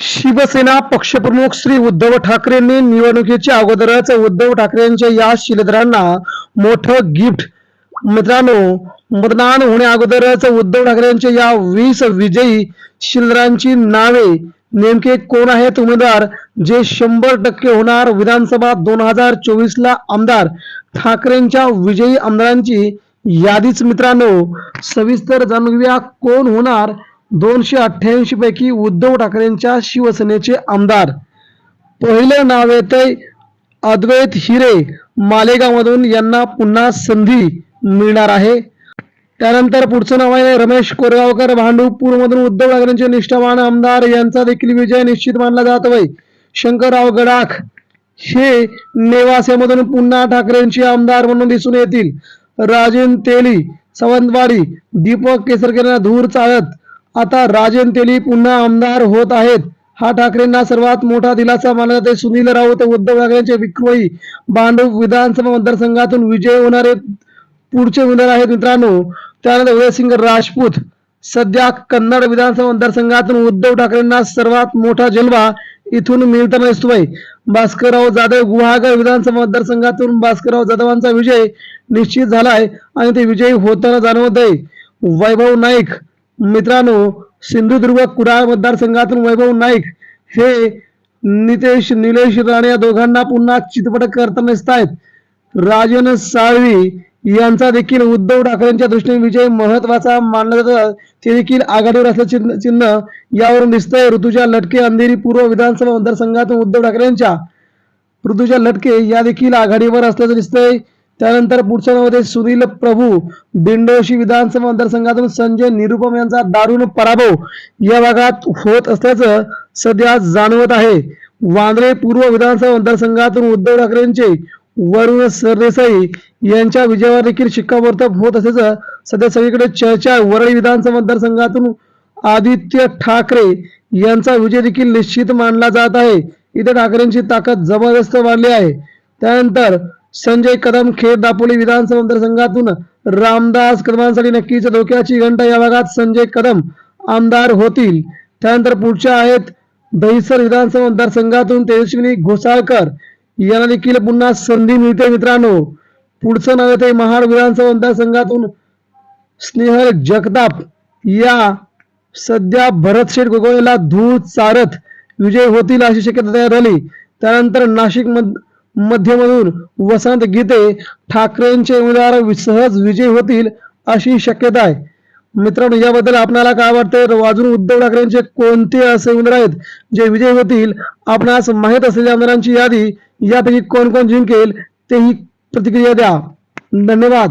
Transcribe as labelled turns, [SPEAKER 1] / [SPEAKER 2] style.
[SPEAKER 1] शिवसेना पक्षप्रमुख श्री उद्धव ठाकरेंनी निवडणुकीच्या अगोदरच उद्धव ठाकरेंच्या या शिलेदारांना मोठं गिफ्ट. मित्रांनो मतदान होण्या अगोदरच उद्धव ठाकरेंच्या या वीस विजयी शिलेदारांची नावे नेमके कोण आहेत उमेदवार? जे शंभर टक्के होणार विधानसभा दोन हजार चोवीस ला आमदार. ठाकरेंच्या विजयी आमदारांची यादीच मित्रांनो सविस्तर जाणून घेऊया कोण होणार दोनशे अठ्ठ्याऐंशी पैकी उद्धव ठाकरेंच्या शिवसेनेचे आमदार. पहिलं नाव येतंय अद्वैत हिरे. मालेगावमधून यांना पुन्हा संधी मिळणार आहे. त्यानंतर पुढचं नाव आहे रमेश कोरेगावकर. भांडूपूरमधून उद्धव ठाकरेंचे निष्ठावान आमदार यांचा देखील विजय निश्चित मानला जात होय. शंकरराव गडाख हे नेवासेमधून पुन्हा ठाकरेंचे आमदार म्हणून दिसून येतील. राजेन तेली सवंतवाडी दीपक केसरकरांना धूर चालत आता राजन तेली पुन्हा आमदार होत आहेत. हा ठाकरेंना सर्वात मोठा दिलासा मानला जाते सुनील राऊत उद्धव ठाकरेंचे विक्रोही बांधव विधानसभा मतदारसंघातून विजय होणारे पुढचे उमेदवार आहेत मित्रांनो. त्यानंतर उदयसिंग राजपूत सध्या कन्नड विधानसभा मतदारसंघातून उद्धव ठाकरेंना सर्वात मोठा जलवा इथून मिळताना दिसतोय. भास्करराव जाधव गुहागर विधानसभा मतदारसंघातून भास्करराव जाधवांचा विजय निश्चित झालाय आणि ते विजयी होताना जाणवत आहे वैभव नाईक मित्रांनो सिंधुदुर्ग कुडाळ मतदारसंघातून वैभव नाईक हे नितेश निलेश राणे या दोघांना पुन्हा चितपट करताना दिसत आहेत. राजन साळवी यांचा देखील उद्धव ठाकरेंच्या दृष्टीने विजय महत्त्वाचा मानला जातो. ते देखील आघाडीवर असल्याचे चिन्ह चिन्ह यावरून दिसतंय. ऋतुजा लटके अंधेरी पूर्व विधानसभा मतदारसंघातून उद्धव ठाकरेंच्या ऋतुजा लटके या देखील आघाडीवर असल्याचं दिसतंय. त्यानंतर पुढच्या नावामध्ये सुनील प्रभू दिंडोशी विधानसभा मतदारसंघातून संजय निरुपम यांचा दारुण पराभव या भागात होत असल्याचं सध्या जाणवत आहे. वांद्रे पूर्व विधानसभा मतदारसंघातून उद्धव ठाकरेंचे वरुण सरदेसाई यांच्या विजयावर देखील शिक्कामोर्तब होत असल्याचं सध्या सगळीकडे चर्चा वरळी विधानसभा मतदारसंघातून आदित्य ठाकरे यांचा विजय देखील निश्चित मानला जात आहे. इथे ठाकरेंची ताकद जबरदस्त वाढली आहे. त्यानंतर संजय कदम खेड दापोली विधानसभा मतदारसंघातून रामदास कदमांसाठी नक्कीच धोक्याची घंटा या भागात संजय कदम आमदार होतील. त्यानंतर पुढच्या आहेत दहिसर विधानसभा मतदारसंघातून तेजस्विनी घोसाळकर. यांना देखील पुन्हा संधी मिळते मित्रांनो. पुढचं नाव येते महाड विधानसभा मतदारसंघातून स्नेहल जगताप या सध्या भरतशेठ गोगोळेला धूळ चारत. विजय होतील अशी शक्यता तयार झाली. त्यानंतर नाशिक मध मध्यमधून वसंत गीते ठाकरेंचे उमेदवार सहज विजय होतील अशी शक्यता आहे. मित्रांनो याबद्दल आपल्याला काय वाटतं अजून उद्धव ठाकरेंचे कोणते असे उमेदवार आहेत जे विजय होतील? आपणास माहीत असलेल्या आमदारांची यादी यापैकी कोण कोण जिंकेल तेही प्रतिक्रिया द्या. धन्यवाद.